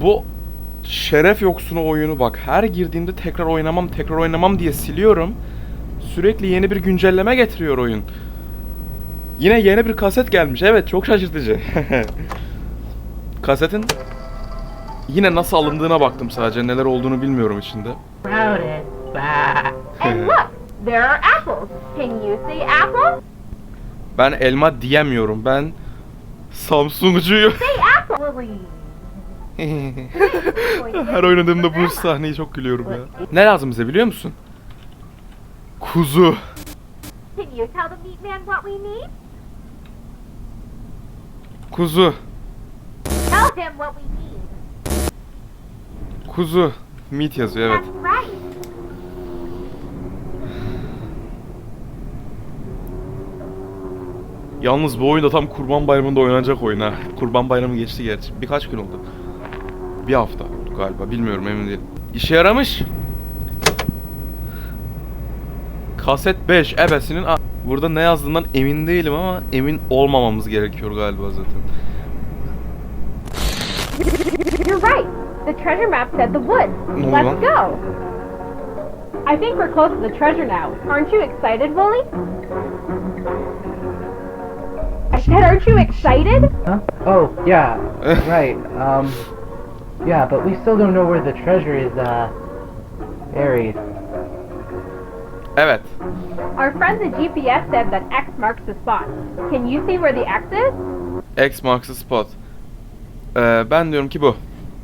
Bu şeref yoksunu oyunu bak her girdiğimde tekrar oynamam tekrar oynamam diye siliyorum. Sürekli yeni bir güncelleme getiriyor oyun. Yine yeni bir kaset gelmiş. Evet çok şaşırtıcı. Kasetin yine nasıl alındığına baktım sadece. Neler olduğunu bilmiyorum içinde. Ben elma diyemiyorum. Ben Samsungcuyum. Her oynadığımda bu sahneyi çok gülüyorum ya. Ne lazım bize biliyor musun? Kuzu. Can you tell the meat man what we need? Kuzu. Tell him what we need. Kuzu. Meat yazıyor evet. Yalnız bu oyunda tam Kurban Bayramı'nda oynanacak oyun ha. Kurban Bayramı geçti gerçi. Birkaç gün oldu. Bir hafta galiba. Bilmiyorum emin değilim. İşe yaramış. Kaset 5 ebesinin a- Burada ne yazdığından emin değilim ama emin olmamamız gerekiyor galiba zaten. You're right. The treasure map said the woods. Let's go. I think we're close to the treasure now. Aren't you excited, Wooly? I said, aren't you excited? Huh? Oh, yeah. right. Um. Yeah, but we still don't know where the treasure is, uh. Buried. Evet. Our friend the GPS said that X marks the spot. Can you see where the X is? X marks the spot. Ee, ben diyorum ki bu.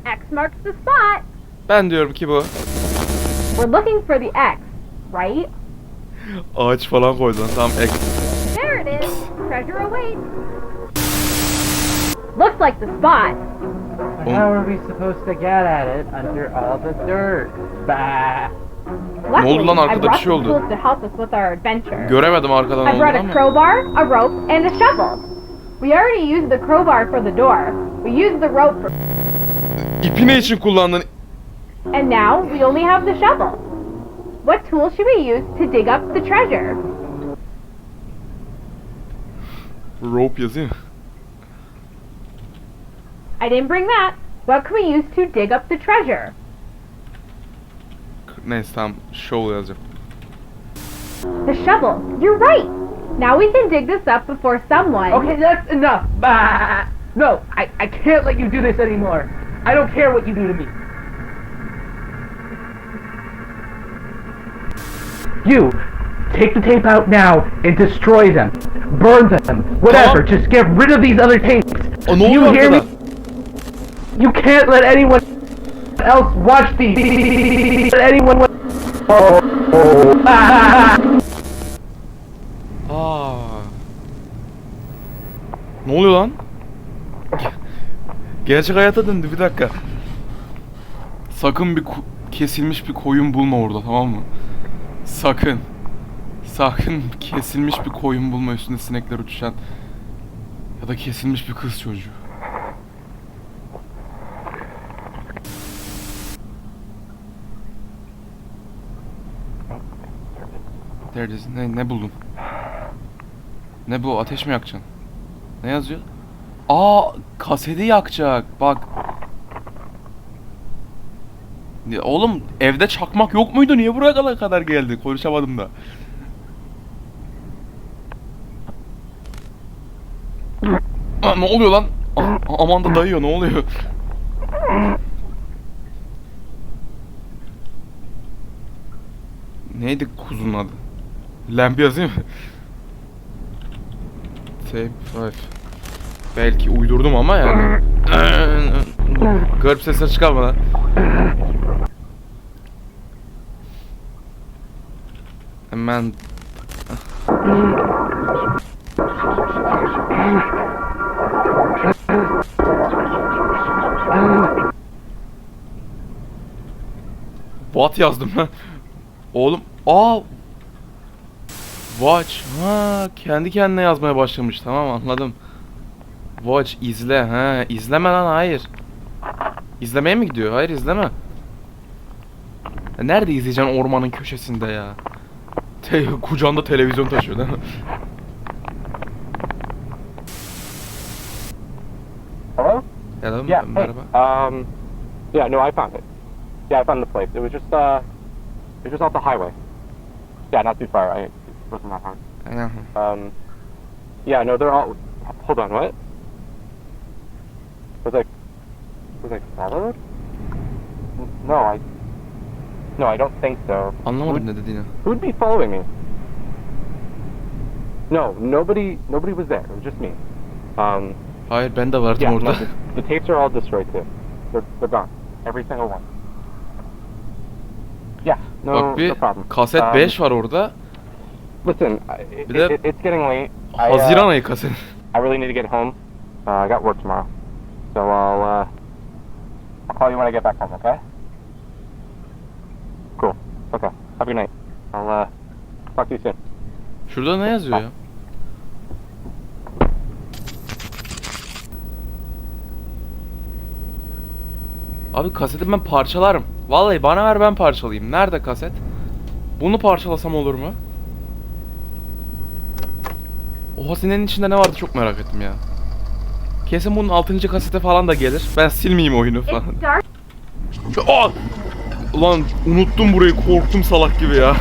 X marks the spot. Ben diyorum ki bu. We're looking for the X, right? Ağaç falan koydular. Tamam X. There it is. Treasure awaits. Looks like the spot. But how are we supposed to get at it under all the dirt? Bah. Luckily, lan? I Arkada bir brought şey oldu. tools to help us with our adventure. Göremedim arkadan I brought a crowbar, a rope, and a shovel. We already used the crowbar for the door. We used the rope for, İpi ne için kullandın? and now we only have the shovel. What tool should we use to dig up the treasure? Rope yazıyor. I didn't bring that. What can we use to dig up the treasure? Neyse tamam. Shovel yazacağım. The shovel. You're right. Now we can dig this up before someone. Okay, that's enough. Bah. No, I, I can't let you do this anymore. I don't care what you do to me. You, take the tape out now and destroy them. Burn them. Whatever. Tamam. Just get rid of these other tapes. Oh, o ne you oluyor hear me? You can't let anyone else watch these. Let anyone. Oh. oh. Ah. Ne oluyor lan? Gerçek hayata döndü bir dakika. Sakın bir kesilmiş bir koyun bulma orada tamam mı? Sakın. Sakın kesilmiş bir koyun bulma üstünde sinekler uçuşan. Ya da kesilmiş bir kız çocuğu. Neredesin? Ne, ne buldun? Ne bu? Ateş mi yakacaksın? Ne yazıyor? Aa, kaseti yakacak. Bak. Ya Oğlum evde çakmak yok muydu? Niye buraya kadar- geldi? Konuşamadım da. Aa, ne oluyor lan? A- aman da dayıyor ne oluyor? Neydi kuzunun adı? Lamp yazayım mı? Tape 5 Belki uydurdum ama yani. Garip sesler çıkarma lan. Hemen What yazdım ben? Oğlum, aa Watch. Ha, kendi kendine yazmaya başlamış. Tamam anladım. Watch izle. Ha, izleme lan hayır. İzlemeye mi gidiyor? Hayır izleme. Ya Nerede izleyeceksin ormanın köşesinde ya? Te kucağında televizyon taşıyor değil mi? Hello? Hello, Yeah. hey, merhaba. um, Yeah, no, I found it. Yeah, I found the place. It was just uh, it was just off the highway. Yeah, not too far. I, wasn't that hard. Um, yeah, no, they're all. Hold on, what? Was I was I followed? No, I. No, I don't think so. Anlamadım ne dediğini. Who'd be following me? No, nobody. Nobody was there. It was just me. Um, Hayır ben de vardım yeah, no, the, the tapes are all destroyed too. They're they're gone. Every single one. Yeah, no, Bak bir no problem. kaset Um, 5 var orada. Listen, it, Bir de- it, it's getting late. I, uh, Haziran ayı kaset. I really need to get home. Uh, I got work tomorrow, so I'll uh, I'll call you when I get back home. Okay? Cool. Okay. Have a good night. I'll uh, talk to you soon. Şurada ne yazıyor ya? Abi kaseti ben parçalarım. Vallahi bana ver ben parçalayayım. Nerede kaset? Bunu parçalasam olur mu? O hazinenin içinde ne vardı çok merak ettim ya. Kesin bunun 6. kasete falan da gelir. Ben silmeyeyim oyunu falan. Aa! Ulan unuttum burayı korktum salak gibi ya.